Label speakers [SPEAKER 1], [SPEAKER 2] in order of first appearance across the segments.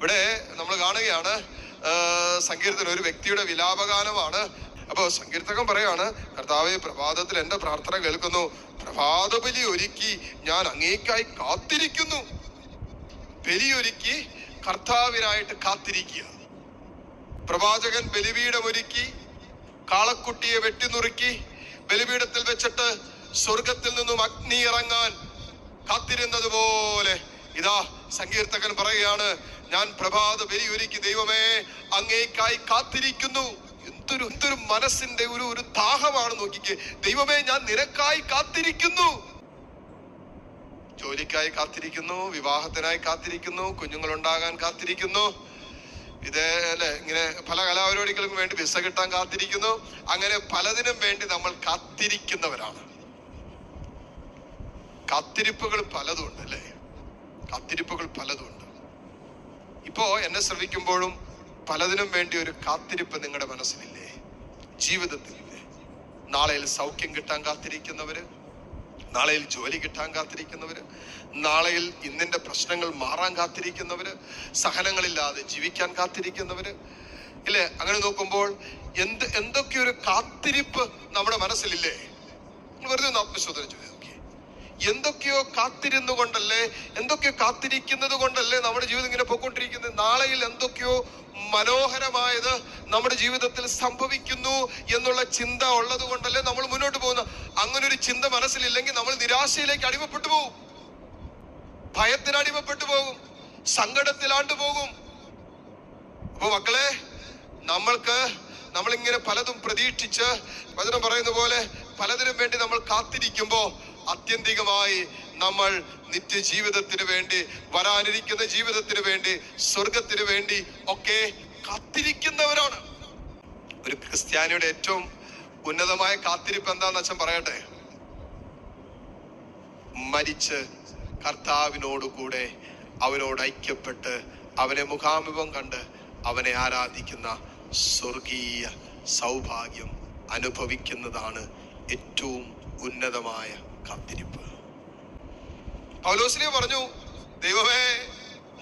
[SPEAKER 1] ഇവിടെ നമ്മൾ കാണുകയാണ് ആ, സങ്കീർത്തനം ഒരു വ്യക്തിയുടെ വിലാപഗാനമാണ്. അപ്പോൾ സങ്കീർത്തകൻ പറയാണ് കർത്താവെ പ്രഭാതത്തിൽ എന്റെ പ്രാർത്ഥന കേൾക്കുന്നു. പ്രഭാത ബലി ഒരുക്കി ഞാൻ അങ്ങേക്കായി കാത്തിരിക്കുന്നു. ബലിയൊരുക്കി കർത്താവിനായിട്ട് കാത്തിരിക്കുക. പ്രവാചകൻ ബലിപീഠം ഒരുക്കി കാളക്കുട്ടിയെ വെട്ടിനുറുക്കി ബലിപീഠത്തിൽ വെച്ചിട്ട് സ്വർഗത്തിൽ നിന്നും അഗ്നി ഇറങ്ങാൻ കാത്തിരുന്നത് പോലെ ഇതാ സങ്കീർത്തകൻ പറയുകയാണ് ഞാൻ പ്രഭാത ബലിയൊരുക്കി ദൈവമേ അങ്ങേക്കായി കാത്തിരിക്കുന്നു. എന്തൊരു എന്തൊരു മനസ്സിന്റെ ഒരു ഒരു ദാഹമാണ് നോക്കിക്കേ. ദൈവമേ ഞാൻ നിനക്കായി കാത്തിരിക്കുന്നു. ജോലിക്കായി കാത്തിരിക്കുന്നു വിവാഹത്തിനായി കാത്തിരിക്കുന്നു കുഞ്ഞുങ്ങൾ ഉണ്ടാകാൻ കാത്തിരിക്കുന്നു. ഇതേ അല്ലെ ഇങ്ങനെ പല കലാപരിപാടികൾക്കും വേണ്ടി വിസ കിട്ടാൻ കാത്തിരിക്കുന്നു. അങ്ങനെ പലതിനും വേണ്ടി നമ്മൾ കാത്തിരിക്കുന്നവരാണ്. കാത്തിരിപ്പുകൾ പലതും ഉണ്ട് അല്ലേ? കാത്തിരിപ്പുകൾ പലതും ഉണ്ട് ഇപ്പോ എന്നെ ശ്രമിക്കുമ്പോഴും പലതിനും വേണ്ടി ഒരു കാത്തിരിപ്പ് നിങ്ങളുടെ മനസ്സിലില്ലേ? ജീവിതത്തിലില്ലേ? നാളെയിൽ സൗഖ്യം കിട്ടാൻ കാത്തിരിക്കുന്നവര് നാളെയിൽ ജോലി കിട്ടാൻ കാത്തിരിക്കുന്നവര് നാളെയിൽ ഇന്നിന്റെ പ്രശ്നങ്ങൾ മാറാൻ കാത്തിരിക്കുന്നവര് സഹനങ്ങളില്ലാതെ ജീവിക്കാൻ കാത്തിരിക്കുന്നവര് ഇല്ലേ? അങ്ങനെ നോക്കുമ്പോൾ എന്ത് എന്തൊക്കെ ഒരു കാത്തിരിപ്പ് നമ്മുടെ മനസ്സിലില്ലേ? വെറുതെ ഒന്ന് ആത്മശോധന ചെയ്ത് എന്തൊക്കെയോ കാത്തിരുന്നു കൊണ്ടല്ലേ എന്തൊക്കെയോ കാത്തിരിക്കുന്നത് കൊണ്ടല്ലേ നമ്മുടെ ജീവിതം ഇങ്ങനെ പോയിക്കൊണ്ടിരിക്കുന്നത്. നാളെയിൽ എന്തൊക്കെയോ മനോഹരമായത് നമ്മുടെ ജീവിതത്തിൽ സംഭവിക്കുന്നു എന്നുള്ള ചിന്ത ഉള്ളത് കൊണ്ടല്ലേ നമ്മൾ മുന്നോട്ട് പോകുന്നത്. അങ്ങനെ ഒരു ചിന്ത മനസ്സിലില്ലെങ്കിൽ നമ്മൾ നിരാശയിലേക്ക് അടിമപ്പെട്ടു പോകും. ഭയത്തിന് അടിമപ്പെട്ടു പോകും. സങ്കടത്തിലാണ്ട് പോകും. അപ്പൊ മക്കളെ നമ്മൾക്ക് നമ്മളിങ്ങനെ പലതും പ്രതീക്ഷിച്ച് വചനം പറയുന്ന പോലെ പലതിനും വേണ്ടി നമ്മൾ കാത്തിരിക്കുമ്പോ ആത്യന്തികമായി നമ്മൾ നിത്യജീവിതത്തിന് വേണ്ടി വരാനിരിക്കുന്ന ജീവിതത്തിന് വേണ്ടി സ്വർഗത്തിന് വേണ്ടി ഒക്കെ കാത്തിരിക്കുന്നവരാണ്. ഒരു ക്രിസ്ത്യാനിയുടെ ഏറ്റവും ഉന്നതമായ കാത്തിരിപ്പ് എന്താന്ന് അച്ഛൻ പറയട്ടെ? മരിച്ച് കർത്താവിനോട് കൂടെ അവനോട് ഐക്യപ്പെട്ട് അവനെ മുഖാമുഖം കണ്ട് അവനെ ആരാധിക്കുന്ന സ്വർഗീയ സൗഭാഗ്യം അനുഭവിക്കുന്നതാണ് ഏറ്റവും ഉന്നതമായ കാത്തിരിപ്പ്. പൗലോസിനെ പറഞ്ഞു ദൈവമേ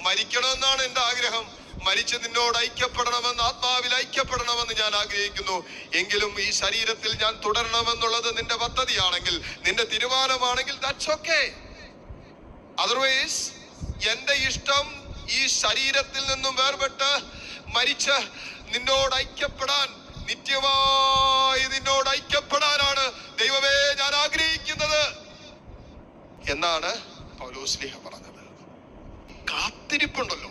[SPEAKER 1] മരിക്കണമെന്നാണ് എന്റെ ആഗ്രഹം. മരിച്ച് നിന്നോട് ഐക്യപ്പെടണമെന്ന് ആത്മാവിൽ ഐക്യപ്പെടണമെന്ന് ഞാൻ ആഗ്രഹിക്കുന്നു. എങ്കിലും ഈ ശരീരത്തിൽ ഞാൻ തുടരണമെന്നുള്ളത് നിന്റെ പദ്ധതിയാണെങ്കിൽ നിന്റെ തീരുമാനമാണെങ്കിൽ ദാറ്റ്സ് ഓക്കെ അതർവൈസ് എന്റെ ഇഷ്ടം ഈ ശരീരത്തിൽ നിന്നും വേർപെട്ട് മരിച്ച് നിന്നോട് ഐക്യപ്പെടാൻ നിത്യമായി നിന്നോട് ഐക്യപ്പെടാനാണ് ദൈവമേ ഞാൻ ആഗ്രഹിക്കുന്നത് എന്നാണ് പൗലോസ്ലിഹ പറഞ്ഞത്. കാത്തിരിപ്പുണ്ടല്ലോ.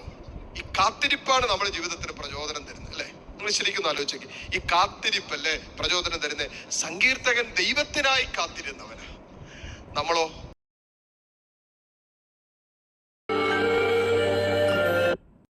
[SPEAKER 1] ഈ കാത്തിരിപ്പാണ് നമ്മുടെ ജീവിതത്തിന് പ്രചോദനം തരുന്നത് അല്ലേ? നിങ്ങൾ ശരിക്കും ഒന്ന് ആലോചിച്ചേക്ക്. ഈ കാത്തിരിപ്പല്ലേ പ്രചോദനം തരുന്നത്? സങ്കീർത്തകൻ ദൈവത്തിനായി കാത്തിരുന്നവനാ. നമ്മളോ